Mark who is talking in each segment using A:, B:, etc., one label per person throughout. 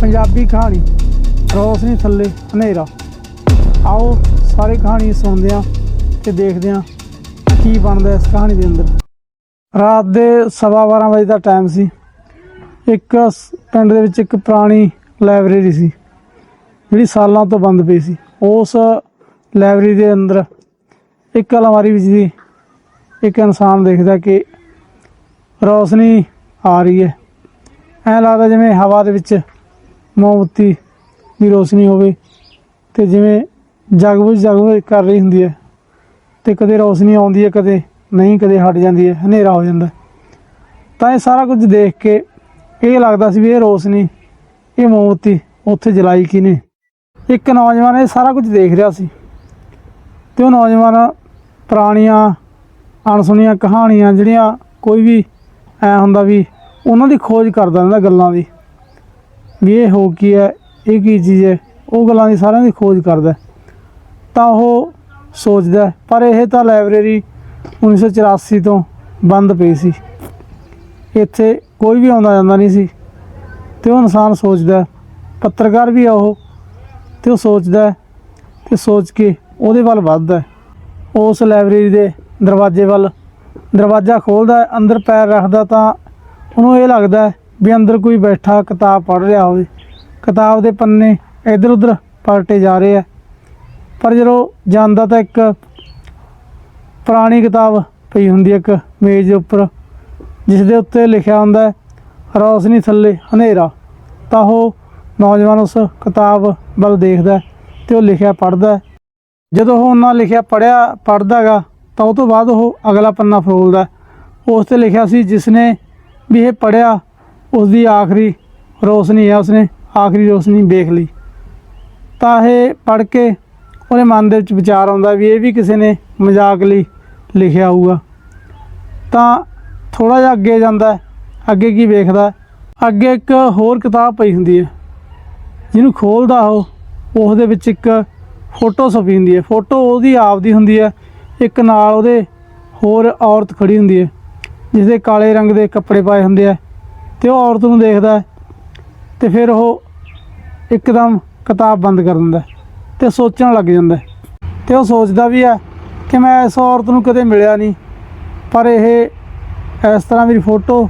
A: ਪੰਜਾਬੀ ਕਹਾਣੀ। ਰੋਸ਼ਨੀ ਥੱਲੇ, ਹਨੇਰਾ। ਆਓ ਸਾਰੀ ਕਹਾਣੀ ਸੁਣਦੇ ਹਾਂ ਤੇ ਦੇਖਦੇ ਹਾਂ ਕੀ ਬਣਦਾ ਇਸ ਕਹਾਣੀ ਦੇ ਅੰਦਰ। ਰਾਤ ਦੇ ਸਵਾ 12 ਵਜੇ ਦਾ ਟਾਈਮ ਸੀ। ਇੱਕ ਪਿੰਡ ਦੇ ਵਿੱਚ ਇੱਕ ਪੁਰਾਣੀ ਲਾਇਬ੍ਰੇਰੀ ਸੀ, ਜਿਹੜੀ ਸਾਲਾਂ ਤੋਂ ਬੰਦ ਪਈ ਸੀ। ਉਸ ਲਾਇਬ੍ਰੇਰੀ ਦੇ ਅੰਦਰ ਇੱਕ ਅਲਮਾਰੀ ਵਿੱਚ ਦੀ ਇੱਕ ਇਨਸਾਨ ਦੇਖਦਾ ਕਿ ਰੌਸ਼ਨੀ ਆ ਰਹੀ ਹੈ। ਐਂ ਲੱਗਦਾ ਜਿਵੇਂ ਹਵਾ ਦੇ ਵਿੱਚ ਮੋਮਬੱਤੀ ਦੀ ਰੋਸ਼ਨੀ ਹੋਵੇ ਤੇ ਜਿਵੇਂ ਜਗਬੁਝ ਜਗਬੁਝ ਕਰ ਰਹੀ ਹੁੰਦੀ ਹੈ ਤੇ ਕਦੇ ਰੋਸ਼ਨੀ ਆਉਂਦੀ ਹੈ, ਕਦੇ ਨਹੀਂ, ਕਦੇ ਹਟ ਜਾਂਦੀ ਹੈ, ਹਨੇਰਾ ਹੋ ਜਾਂਦਾ ਤਾਂ ਇਹ ਸਾਰਾ ਕੁਝ ਦੇਖ ਕੇ ਇਹ ਲੱਗਦਾ ਸੀ ਵੀ ਇਹ ਰੋਸ਼ਨੀ, ਇਹ ਮੋਮਬੱਤੀ ਉੱਥੇ ਜਲਾਈ ਕਿਨੇ ਇੱਕ ਨੌਜਵਾਨ ਇਹ ਸਾਰਾ ਕੁਝ ਦੇਖ ਰਿਹਾ ਸੀ ਤੇ ਉਹ ਨੌਜਵਾਨ ਪੁਰਾਣੀਆਂ, ਅਣਸੁਣੀਆਂ ਕਹਾਣੀਆਂ ਜਿਹੜੀਆਂ ਕੋਈ ਵੀ ਐ ਹੁੰਦਾ ਵੀ ਉਹਨਾਂ ਦੀ ਖੋਜ ਕਰਦਾ ਰਹਿੰਦਾ ਗੱਲਾਂ ਦੀ। ਵੀ ਇਹ ਹੋ ਕੀ ਹੈ, ਇਹ ਕੀ ਚੀਜ਼ ਹੈ, ਉਹ ਗੱਲਾਂ ਦੀ ਸਾਰਿਆਂ ਦੀ ਖੋਜ ਕਰਦਾ ਤਾਂ ਉਹ ਸੋਚਦਾ ਪਰ ਇਹ ਤਾਂ ਲਾਇਬ੍ਰੇਰੀ 1984 ਤੋਂ ਬੰਦ ਪਈ ਸੀ। ਇੱਥੇ ਕੋਈ ਵੀ ਆਉਂਦਾ ਜਾਂਦਾ ਨਹੀਂ ਸੀ। ਤੇ ਉਹ ਇਨਸਾਨ ਸੋਚਦਾ ਪੱਤਰਕਾਰ ਵੀ ਆ ਉਹ। ਤੇ ਉਹ ਸੋਚਦਾ ਹੈ ਤੇ ਸੋਚ ਕੇ ਉਹਦੇ ਵੱਲ ਵੱਧਦਾ ਉਸ ਲਾਇਬ੍ਰੇਰੀ ਦੇ ਦਰਵਾਜ਼ੇ ਵੱਲ ਦਰਵਾਜ਼ਾ ਖੋਲਦਾ ਅੰਦਰ ਪੈਰ ਰੱਖਦਾ ਤਾਂ ਉਹਨੂੰ ਇਹ ਲੱਗਦਾ ਵੀ ਅੰਦਰ ਕੋਈ ਬੈਠਾ ਕਿਤਾਬ ਪੜ੍ਹ ਰਿਹਾ ਹੋਵੇ। ਕਿਤਾਬ ਦੇ ਪੰਨੇ ਇੱਧਰ ਉੱਧਰ ਪਲਟੇ ਜਾ ਰਹੇ ਆ। ਪਰ ਜਦੋਂ ਜਾਂਦਾ ਤਾਂ ਇੱਕ ਪੁਰਾਣੀ ਕਿਤਾਬ ਪਈ ਹੁੰਦੀ ਇੱਕ ਮੇਜ਼ ਦੇ ਉੱਪਰ ਜਿਸ ਦੇ ਉੱਤੇ ਲਿਖਿਆ ਹੁੰਦਾ ਹੈ, ਰੌਸ਼ਨੀ ਥੱਲੇ ਹਨੇਰਾ। ਤਾਂ ਉਹ ਨੌਜਵਾਨ ਉਸ ਕਿਤਾਬ ਵੱਲ ਦੇਖਦਾ ਹੈ ਤੇ ਉਹ ਲਿਖਿਆ ਪੜ੍ਹਦਾ ਜਦੋਂ ਉਹ ਉਹਨਾਂ ਲਿਖਿਆ ਪੜਿਆ ਪੜ੍ਹਦਾਗਾ ਤਾਂ ਉਹ ਤੋਂ ਬਾਅਦ ਉਹ ਅਗਲਾ ਪੰਨਾ ਫਰੋਲਦਾ ਉਸ ਤੇ ਲਿਖਿਆ ਸੀ ਜਿਸ ਨੇ ਵੀ ਇਹ ਪੜਿਆ ਉਸ ਦੀ ਆਖਰੀ ਰੋਸ਼ਨੀ ਹੈ, ਉਸਨੇ ਆਖਰੀ ਰੋਸ਼ਨੀ ਵੇਖ ਲਈ। ਤਾਂ ਇਹ ਪੜ੍ਹ ਕੇ ਉਹਦੇ ਮਨ ਦੇ ਵਿੱਚ ਵਿਚਾਰ ਆਉਂਦਾ ਵੀ ਇਹ ਵੀ ਕਿਸੇ ਨੇ ਮਜ਼ਾਕ ਲਈ ਲਿਖਿਆ ਹੋਊਗਾ। ਤਾਂ ਥੋੜਾ ਜਿਹਾ ਅੱਗੇ ਜਾਂਦਾ ਅੱਗੇ ਕੀ ਵੇਖਦਾ ਅੱਗੇ ਇੱਕ ਹੋਰ ਕਿਤਾਬ ਪਈ ਹੁੰਦੀ ਹੈ, ਜਿਹਨੂੰ ਖੋਲਦਾ ਉਹ ਉਸ ਦੇ ਵਿੱਚ ਇੱਕ ਫੋਟੋ ਛਪੀ ਹੁੰਦੀ ਹੈ। ਫੋਟੋ ਉਹਦੀ ਆਪ ਦੀ ਹੁੰਦੀ ਹੈ, ਇੱਕ ਨਾਲ ਉਹਦੇ ਹੋਰ ਔਰਤ ਖੜੀ ਹੁੰਦੀ ਹੈ ਜਿਸ ਦੇ ਕਾਲੇ ਰੰਗ ਦੇ ਕੱਪੜੇ ਪਾਏ ਹੁੰਦੇ ਆ। ਤੇ ਉਹ ਔਰਤ ਨੂੰ ਦੇਖਦਾ ਹੈ ਤੇ ਫਿਰ ਉਹ ਇੱਕਦਮ ਕਿਤਾਬ ਬੰਦ ਕਰ ਦਿੰਦਾ ਹੈ ਤੇ ਸੋਚਣ ਲੱਗ ਜਾਂਦਾ ਹੈ। ਤੇ ਉਹ ਸੋਚਦਾ ਵੀ ਹੈ ਕਿ ਮੈਂ ਇਸ ਔਰਤ ਨੂੰ ਕਦੇ ਮਿਲਿਆ ਨਹੀਂ, ਪਰ ਇਹ ਇਸ ਤਰ੍ਹਾਂ ਮੇਰੀ ਫੋਟੋ।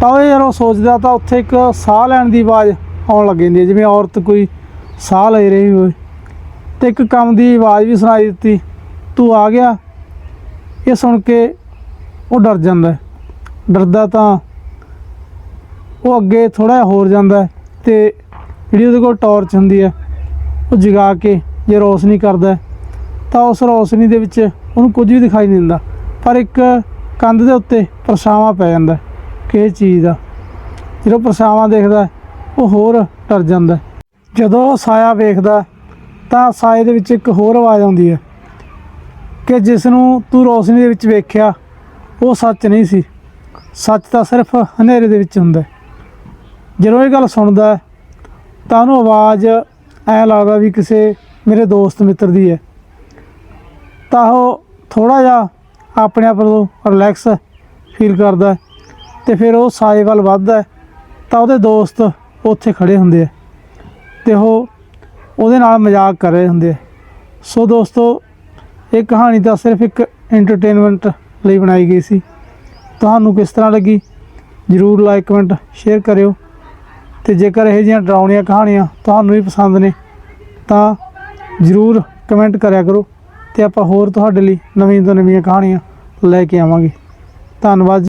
A: ਤਾਂ ਉਹ ਯਾਰ ਉਹ ਸੋਚਦਾ ਤਾਂ ਉੱਥੇ ਇੱਕ ਸਾਹ ਲੈਣ ਦੀ ਆਵਾਜ਼ ਆਉਣ ਲੱਗ ਜਾਂਦੀ ਹੈ, ਜਿਵੇਂ ਔਰਤ ਕੋਈ ਸਾਹ ਲੈ ਰਹੀ ਹੋਵੇ। ਤੇ ਇੱਕ ਕੰਮ ਦੀ ਆਵਾਜ਼ ਵੀ ਸੁਣਾਈ ਦਿੱਤੀ, ਤੂੰ ਆ ਗਿਆ। ਇਹ ਸੁਣ ਕੇ ਉਹ ਡਰ ਜਾਂਦਾ ਡਰਦਾ ਤਾਂ ਉਹ ਅੱਗੇ ਥੋੜਾ ਹੋਰ ਜਾਂਦਾ ਹੈ ਤੇ ਜਿਹੜੀ ਉਹਦੇ ਕੋਲ ਟਾਰਚ ਹੁੰਦੀ ਹੈ, ਉਹ ਜਗਾ ਕੇ ਜੇ ਰੋਸ਼ਨੀ ਕਰਦਾ ਤਾਂ ਉਸ ਰੋਸ਼ਨੀ ਦੇ ਵਿੱਚ ਉਹਨੂੰ ਕੁਝ ਵੀ ਦਿਖਾਈ ਨਹੀਂ ਦਿੰਦਾ। ਪਰ ਇੱਕ ਕੰਧ ਦੇ ਉੱਤੇ ਪਰਛਾਵਾਂ ਪੈ ਜਾਂਦਾ ਹੈ ਕਿਸੇ ਚੀਜ਼ ਦਾ ਜਦੋਂ ਪਰਛਾਵਾਂ ਦੇਖਦਾ ਉਹ ਹੋਰ ਡਰ ਜਾਂਦਾ ਜਦੋਂ ਉਹ ਸਾਇਆ ਵੇਖਦਾ ਤਾਂ ਸਾਏ ਦੇ ਵਿੱਚ ਇੱਕ ਹੋਰ ਆਵਾਜ਼ ਆਉਂਦੀ ਹੈ ਕਿ ਜਿਸ ਨੂੰ ਤੂੰ ਰੋਸ਼ਨੀ ਦੇ ਵਿੱਚ ਵੇਖਿਆ, ਉਹ ਸੱਚ ਨਹੀਂ ਸੀ। ਸੱਚ ਤਾਂ ਸਿਰਫ ਹਨੇਰੇ ਦੇ ਵਿੱਚ ਹੁੰਦਾ ਹੈ। ਜਦੋਂ ਇਹ ਗੱਲ ਸੁਣਦਾ ਤਾਂ ਉਹਨੂੰ ਆਵਾਜ਼ ਐ ਲੱਗਦਾ ਵੀ ਕਿਸੇ ਮੇਰੇ ਦੋਸਤ ਮਿੱਤਰ ਦੀ ਹੈ। ਤਾਂ ਉਹ ਥੋੜਾ ਜਿਹਾ ਆਪਣੇ ਆਪ ਨੂੰ ਰਿਲੈਕਸ ਫੀਲ ਕਰਦਾ ਹੈ ਤੇ ਫਿਰ ਉਹ ਸਾਏ ਵੱਲ ਵੱਧਦਾ ਤਾਂ ਉਹਦੇ ਦੋਸਤ ਉੱਥੇ ਖੜੇ ਹੁੰਦੇ ਆ ਤੇ ਉਹ ਉਹਦੇ ਨਾਲ ਮਜ਼ਾਕ ਕਰ ਰਹੇ ਹੁੰਦੇ ਆ ਸੋ ਦੋਸਤੋ, ਇਹ ਕਹਾਣੀ ਤਾਂ ਸਿਰਫ ਇੱਕ ਐਂਟਰਟੇਨਮੈਂਟ ਲਈ ਬਣਾਈ ਗਈ ਸੀ। ਤੁਹਾਨੂੰ ਕਿਸ ਤਰ੍ਹਾਂ ਲੱਗੀ? ਜਰੂਰ ਲਾਈਕ ਕਮੈਂਟ ਸ਼ੇਅਰ ਕਰਿਓ। ਤੇ ਜੇਕਰ ਇਹ ਜਿਹੀਆਂ ਡਰਾਉਣੀਆਂ ਕਹਾਣੀਆਂ ਤੁਹਾਨੂੰ ਵੀ ਪਸੰਦ ਨੇ, ਤਾਂ ਜਰੂਰ ਕਮੈਂਟ ਕਰਿਆ ਕਰੋ ਤੇ ਆਪਾਂ ਹੋਰ ਤੁਹਾਡੇ ਲਈ ਨਵੀਂ ਤੋਂ ਨਵੀਆਂ ਕਹਾਣੀਆਂ ਲੈ ਕੇ ਆਵਾਂਗੇ ਧੰਨਵਾਦ ਜੀ।